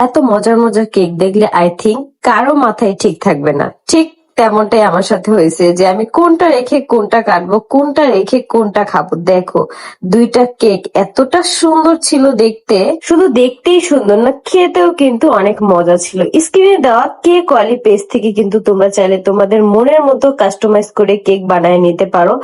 এত মজার মজার কেক দেখলে আই থিঙ্ক কারও মাথায় ঠিক থাকবে না। ঠিক তেমনটাই আমার সাথে হয়েছে যে আমি কোনটা রেখে কোনটা কাটবো, কোনটা রেখে কোনটা খাব। দেখো, দুইটা কেক এতটা সুন্দর ছিল দেখতে। শুধু দেখতেই সুন্দর না, খেতেও কিন্তু অনেক মজা ছিল। স্ক্রিনে দেওয়া কেক ওয়ালি পেজ থেকে কিন্তু তোমরা চাইলে তোমাদের মনের মতো কাস্টমাইজ করে কেক বানায় নিতে পারো।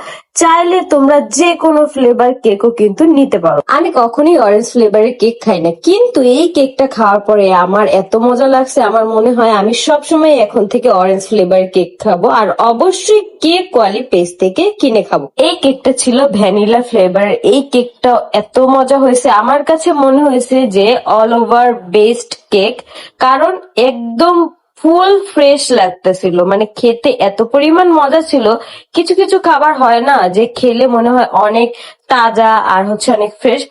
চাইলে তোমরা যে কোনো ফ্লেভার কেকও কিন্তু নিতে পারো। আমি কখনই অরেঞ্জ ফ্লেভারের কেক খাই না, কিন্তু এই কেকটা খাওয়ার পরে আমার এত মজা লাগছে, আমার মনে হয় আমি সবসময় এখন থেকে অরেঞ্জ ফ্লেভারের কেক খাব। আর অবশ্যই কেক কোয়ালি পেজ থেকে কিনে খাব। এই কেকটা ছিল ভ্যানিলা ফ্লেভার। এই কেকটা এত মজা হয়েছে। আমার কাছে মনে হয়েছে যে অল ওভার বেস্ট কেক। কারণ একদম ফুল ফ্রেশ লাগতেছিল। মানে খেতে এত পরিমাণ মজা ছিল। কিছু কিছু খাবার হয় না যে খেলে মনে হয় অনেক তাজা আর হচ্ছে অনেক ফ্রেশ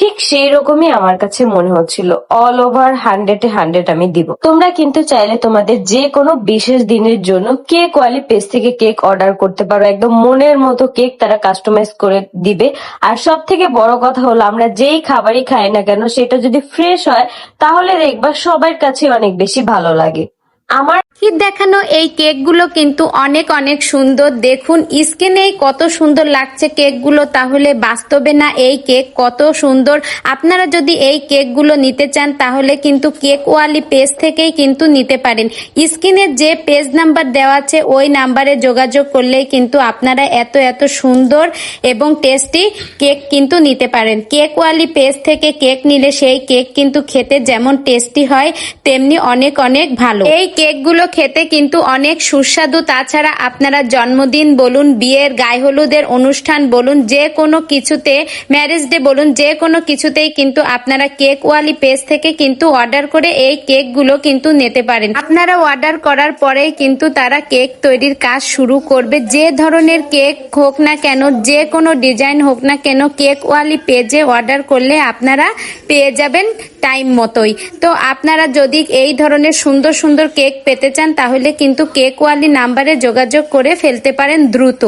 ঠিক সেই রকমই আমার কাছে মনে হচ্ছিল। অল ওভার হান্ড্রেডে হান্ড্রেড আমি দিব। তোমরা কিন্তু চাইলে তোমাদের যে কোনো বিশেষ দিনের জন্য কেক ওয়ালি পেজ থেকে কেক অর্ডার করতে পারো। একদম মনের মতো কেক তারা কাস্টমাইজ করে দিবে। আর সব থেকে বড় কথা হলো, আমরা যেই খাবারই খাই না কেন, সেটা যদি ফ্রেশ হয়, তাহলে দেখবা সবার কাছে অনেক বেশি ভালো লাগে। আমার আখির দেখানো এই কেকগুলো কিন্তু অনেক অনেক সুন্দর। দেখুন স্কিনেই কত সুন্দর লাগছে কেকগুলো, তাহলে বাস্তবে না এই কেক কত সুন্দর। আপনারা যদি এই কেকগুলো নিতে চান, তাহলে কিন্তু কেক ওয়ালি পেজ থেকেই কিন্তু নিতে পারেন। স্ক্রিনের যে পেজ নাম্বার দেওয়া আছে, ওই নাম্বারে যোগাযোগ করলেই কিন্তু আপনারা এত এত সুন্দর এবং টেস্টি কেক কিন্তু নিতে পারেন। কেক ওয়ালি পেজ থেকে কেক নিলে সেই কেক কিন্তু খেতে যেমন টেস্টি হয়, তেমনি অনেক অনেক ভালো। এই কেকগুলো খেতে কিন্তু অনেক সুস্বাদু। তাছাড়া আপনারা জন্মদিন বলুন, বিয়ের গায়ে হলুদের অনুষ্ঠান বলুন, যে কোনো কিছুতে, ম্যারেজ ডে বলুন, যে কোনো কিছুতেই কিন্তু আপনারা কেক ওয়ালি পেজ থেকে কিন্তু অর্ডার করে এই কেকগুলো কিন্তু নিতে পারেন। আপনারা অর্ডার করার পরেই কিন্তু তারা কেক তৈরির কাজ শুরু করবে। যে ধরনের কেক হোক না কেন, যে কোনো ডিজাইন হোক না কেন, কেক ওয়ালি পেজে অর্ডার করলে আপনারা পেয়ে যাবেন টাইম মতোই। তো আপনারা যদি এই ধরনের সুন্দর সুন্দর কেক পেতে চান তাহলে কিন্তু কেক ওয়ালি নাম্বারে যোগাযোগ করে ফেলতে পারেন দ্রুত।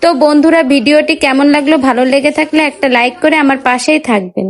তো বন্ধুরা, ভিডিওটি কেমন লাগল, ভালো লেগে থাকলে একটা লাইক করে আমার পাশেই থাকবেন।